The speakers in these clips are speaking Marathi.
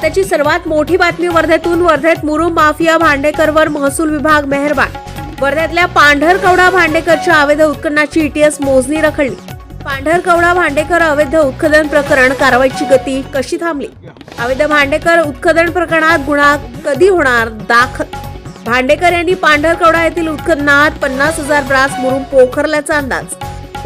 आताची सर्वात मोठी बातमी वर्ध्यातून वर्ध्यात मुरुम माफिया भांडेकरवर महसूल विभाग मेहरबान. वर्ध्यातल्या पांढरकवडा भांडेकरच्या अवैध उत्खननाची ईटीएस मोजणी रखडली. पांढरकवडा भांडेकर अवैध उत्खनन प्रकरण कारवाईची गती कशी थांबली? अवैध भांडेकर उत्खनन प्रकरणात गुन्हा कधी होणार? दाखल. भांडेकर यांनी पांढरकवडा येथील उत्खननात पन्नास हजार ब्रास मुरुम पोखरल्याचा अंदाज.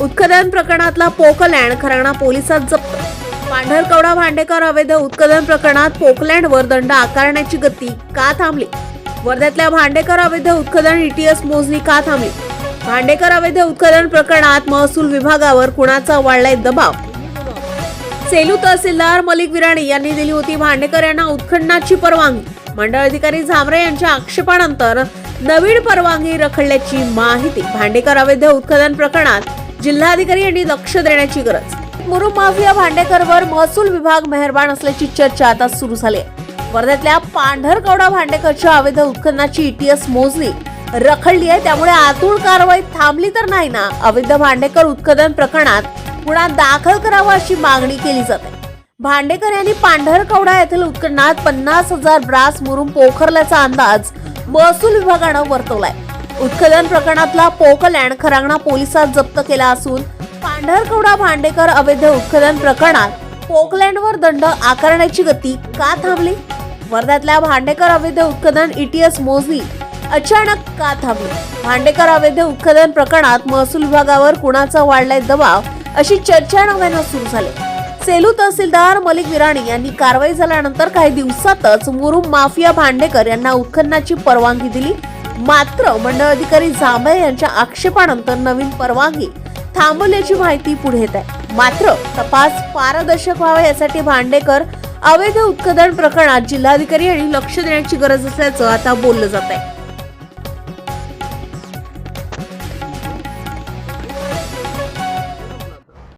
उत्खनन प्रकरणातला पोकलँड खराणा पोलिसात जप्त पांढरकवडा भांडेकर अवैध उत्खनन प्रकरणात पोकलँडवर दंड आकारण्याची गती का थांबली? वर्ध्यातल्या भांडेकर अवैध उत्खनन ईटीएस मोजणी का थांबली? भांडेकर अवैध उत्खनन प्रकरणात महसूल विभागावर कुणाचा वाढलाय दबाव? सेलू तहसीलदार मलिक विराणी यांनी दिली होती भांडेकर यांना उत्खननाची परवानगी. मंडळ अधिकारी झामरे यांच्या आक्षेपानंतर नवीन परवानगी रखडल्याची माहिती. भांडेकर अवैध उत्खनन प्रकरणात जिल्हाधिकारी यांनी लक्ष देण्याची गरज. मुरुम माफिया भांडेकरवर महसूल विभाग मेहरबान असल्याची चर्चा आता सुरू झाली आहे. वर्ध्यातल्या पांढरकवडा भांडेकरच्या अवैध उत्खननाची ईटीएस मोजणी रखडली आहे. त्यामुळे आतूळ कारवाई थांबली तर नाही ना? अवैध भांडेकर उत्खनन प्रकरणात गुन्हा दाखल करावा अशी मागणी केली जाते. भांडेकर यांनी पांढरकवडा येथील उत्खननात पन्नास हजार ब्रास मुरुम पोखरल्याचा अंदाज महसूल विभागानं वर्तवलाय. उत्खनन प्रकरणातला पोकलँड खरांगणा पोलिसात जप्त केला असून पांढरकवडा भांडेकर अवैध उत्खनन प्रकरणात पोकलँडवर दंड आकारण्याची गती का थांबली? वर्ध्यातल्या भांडेकर अवैध उत्खनन इटीएस मोजणी अचानक का थांबली? भांडेकर अवैध उत्खनन प्रकरणात महसूल विभागावर कुणाचा वाढलाय दबाव अशी चर्चा नव्यानं सुरू झाली. सेलू तहसीलदार मलिक विराणी यांनी कारवाई झाल्यानंतर काही दिवसातच मुरुम माफिया भांडेकर यांना उत्खननाची परवानगी दिली. मात्र मंडळ अधिकारी जांभळे यांच्या आक्षेपानंतर नवीन परवानगी थांबवल्याची माहिती पुढे येत आहे. मात्र तपास पारदर्शक व्हावा यासाठी भांडेकर अवैध उत्खनन प्रकरणात जिल्हाधिकारी आणि लक्ष देण्याची गरज असल्याचं आता बोललं जात आहे.